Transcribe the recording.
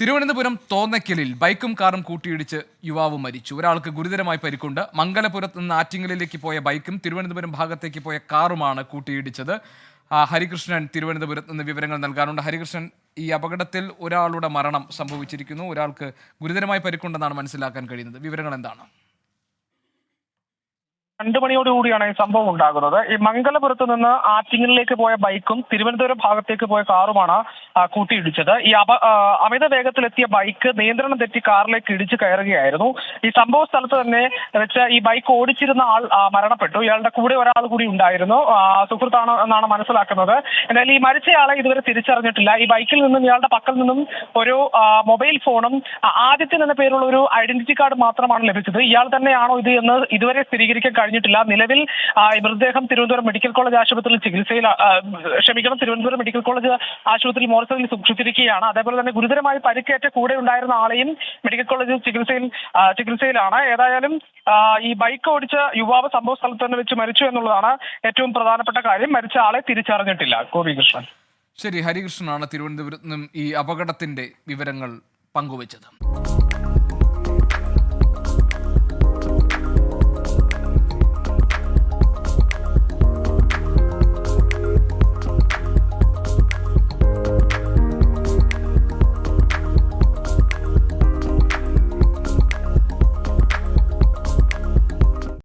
തിരുവനന്തപുരം തോന്നയ്ക്കലിൽ ബൈക്കും കാറും കൂട്ടിയിടിച്ച് യുവാവ് മരിച്ചു. ഒരാൾക്ക് ഗുരുതരമായി പരിക്കുണ്ട്. മംഗലപുരത്ത് നിന്ന് ആറ്റിങ്ങലിലേക്ക് പോയ ബൈക്കും തിരുവനന്തപുരം ഭാഗത്തേക്ക് പോയ കാറുമാണ് കൂട്ടിയിടിച്ചത്. ഹരികൃഷ്ണൻ തിരുവനന്തപുരത്ത് നിന്ന് വിവരങ്ങൾ നൽകാനുണ്ട്. ഹരികൃഷ്ണൻ ഈ അപകടത്തിൽ ഒരാളുടെ മരണം സംഭവിച്ചിരിക്കുന്നു. ഒരാൾക്ക് ഗുരുതരമായി പരിക്കുണ്ടെന്നാണ് മനസ്സിലാക്കാൻ കഴിയുന്നത്. വിവരങ്ങൾ എന്താണ്? രണ്ടു മണിയോടുകൂടിയാണ് ഈ സംഭവം ഉണ്ടാകുന്നത്. ഈ മംഗലപുരത്ത് നിന്ന് ആറ്റിങ്ങലിലേക്ക് പോയ ബൈക്കും തിരുവനന്തപുരം ഭാഗത്തേക്ക് പോയ കാറുമാണ് കൂട്ടിയിടിച്ചത്. ഈ അപ അമിത വേഗത്തിലെത്തിയ ബൈക്ക് നിയന്ത്രണം തെറ്റി കാറിലേക്ക് ഇടിച്ചു കയറുകയായിരുന്നു. ഈ സംഭവ സ്ഥലത്ത് തന്നെ വെച്ച് ഈ ബൈക്ക് ഓടിച്ചിരുന്ന ആൾ മരണപ്പെട്ടു. ഇയാളുടെ കൂടെ ഒരാൾ കൂടി ഉണ്ടായിരുന്നു. സുഹൃത്താണ് എന്നാണ് മനസ്സിലാക്കുന്നത്. എന്നാൽ ഈ മരിച്ചയാളെ ഇതുവരെ തിരിച്ചറിഞ്ഞിട്ടില്ല. ഈ ബൈക്കിൽ നിന്നും ഇയാളുടെ പക്കൽ നിന്നും ഒരു മൊബൈൽ ഫോണും ആദിത്യൻ എന്ന പേരുള്ള ഒരു ഐഡന്റിറ്റി കാർഡ് മാത്രമാണ് ലഭിച്ചത്. ഇയാൾ തന്നെയാണോ ഇത് എന്ന് ഇതുവരെ സ്ഥിരീകരിക്കാൻ കഴിഞ്ഞിട്ടില്ല. നിലവിൽ മൃതദേഹം തിരുവനന്തപുരം മെഡിക്കൽ കോളേജ് ആശുപത്രിയിൽ ചികിത്സയിൽ ക്ഷമിക്കണം തിരുവനന്തപുരം മെഡിക്കൽ കോളേജ് ആശുപത്രിയിൽ മോർച്ചറിൽ സൂക്ഷിച്ചിരിക്കുകയാണ്. അതേപോലെ തന്നെ ഗുരുതരമായി പരിക്കേറ്റ കൂടെ ഉണ്ടായിരുന്ന ആളെയും മെഡിക്കൽ കോളേജിൽ ചികിത്സയിൽ ചികിത്സയിലാണ്. ഏതായാലും ഈ ബൈക്ക് ഓടിച്ച യുവാവ് സംഭവ സ്ഥലത്ത് തന്നെ വെച്ച് മരിച്ചു എന്നുള്ളതാണ് ഏറ്റവും പ്രധാനപ്പെട്ട കാര്യം. മരിച്ച ആളെ തിരിച്ചറിഞ്ഞിട്ടില്ല. ഗോപികൃഷ്ണൻ ശരി ഹരികൃഷ്ണനാണ് തിരുവനന്തപുരത്ത് നിന്നും ഈ അപകടത്തിന്റെ വിവരങ്ങൾ പങ്കുവച്ചത്.